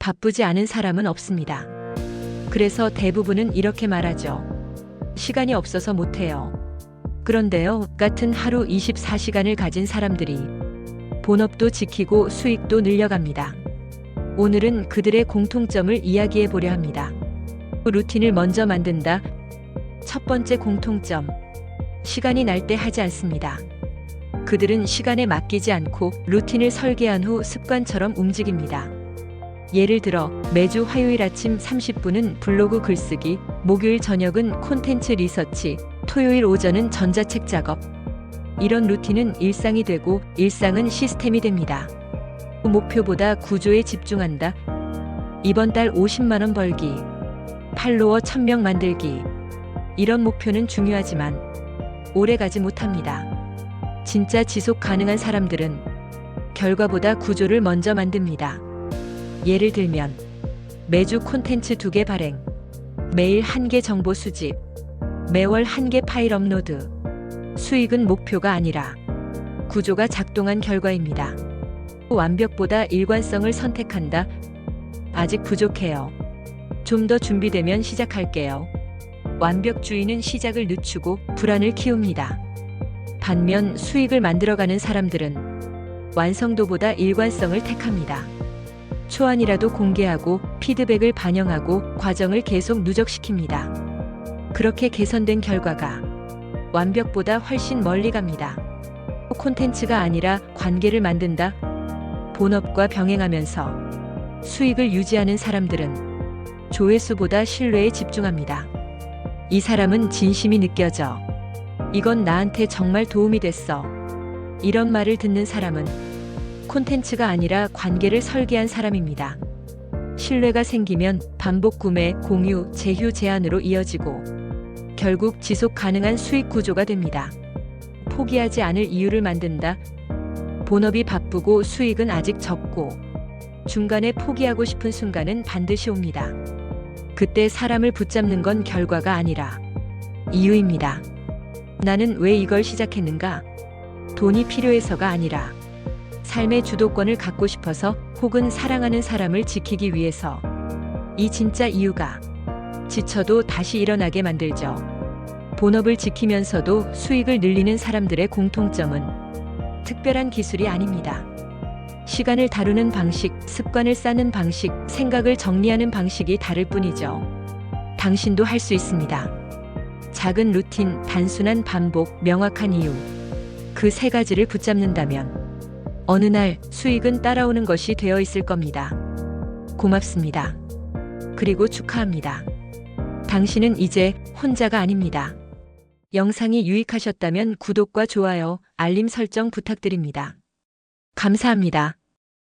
바쁘지 않은 사람은 없습니다. 그래서 대부분은 이렇게 말하죠. 시간이 없어서 못해요. 그런데요, 같은 하루 24시간을 가진 사람들이 본업도 지키고 수익도 늘려갑니다. 오늘은 그들의 공통점을 이야기해 보려 합니다. 루틴을 먼저 만든다. 첫 번째 공통점. 시간이 날 때 하지 않습니다. 그들은 시간에 맡기지 않고 루틴을 설계한 후 습관처럼 움직입니다. 예를 들어 매주 화요일 아침 30분은 블로그 글쓰기, 목요일 저녁은 콘텐츠 리서치, 토요일 오전은 전자책 작업. 이런 루틴은 일상이 되고 일상은 시스템이 됩니다. 목표보다 구조에 집중한다. 이번 달 50만 원 벌기, 팔로워 1000명 만들기. 이런 목표는 중요하지만 오래 가지 못합니다. 진짜 지속 가능한 사람들은 결과보다 구조를 먼저 만듭니다. 예를 들면 매주 콘텐츠 두 개 발행, 매일 한 개 정보 수집, 매월 한 개 파일 업로드. 수익은 목표가 아니라 구조가 작동한 결과입니다. 완벽보다 일관성을 선택한다. 아직 부족해요. 좀 더 준비되면 시작할게요. 완벽주의는 시작을 늦추고 불안을 키웁니다. 반면 수익을 만들어가는 사람들은 완성도보다 일관성을 택합니다. 초안이라도 공개하고 피드백을 반영하고 과정을 계속 누적시킵니다. 그렇게 개선된 결과가 완벽보다 훨씬 멀리 갑니다. 콘텐츠가 아니라 관계를 만든다. 본업과 병행하면서 수익을 유지하는 사람들은 조회수보다 신뢰에 집중합니다. 이 사람은 진심이 느껴져. 이건 나한테 정말 도움이 됐어. 이런 말을 듣는 사람은 콘텐츠가 아니라 관계를 설계한 사람입니다. 신뢰가 생기면 반복 구매, 공유, 재휴 제한으로 이어지고 결국 지속 가능한 수익 구조가 됩니다. 포기하지 않을 이유를 만든다. 본업이 바쁘고 수익은 아직 적고 중간에 포기하고 싶은 순간은 반드시 옵니다. 그때 사람을 붙잡는 건 결과가 아니라 이유입니다. 나는 왜 이걸 시작했는가? 돈이 필요해서가 아니라 삶의 주도권을 갖고 싶어서 혹은 사랑하는 사람을 지키기 위해서 이 진짜 이유가 지쳐도 다시 일어나게 만들죠. 본업을 지키면서도 수익을 늘리는 사람들의 공통점은 특별한 기술이 아닙니다. 시간을 다루는 방식, 습관을 쌓는 방식, 생각을 정리하는 방식이 다를 뿐이죠. 당신도 할 수 있습니다. 작은 루틴, 단순한 반복, 명확한 이유. 그 세 가지를 붙잡는다면 어느 날 수익은 따라오는 것이 되어 있을 겁니다. 고맙습니다. 그리고 축하합니다. 당신은 이제 혼자가 아닙니다. 영상이 유익하셨다면 구독과 좋아요, 알림 설정 부탁드립니다. 감사합니다.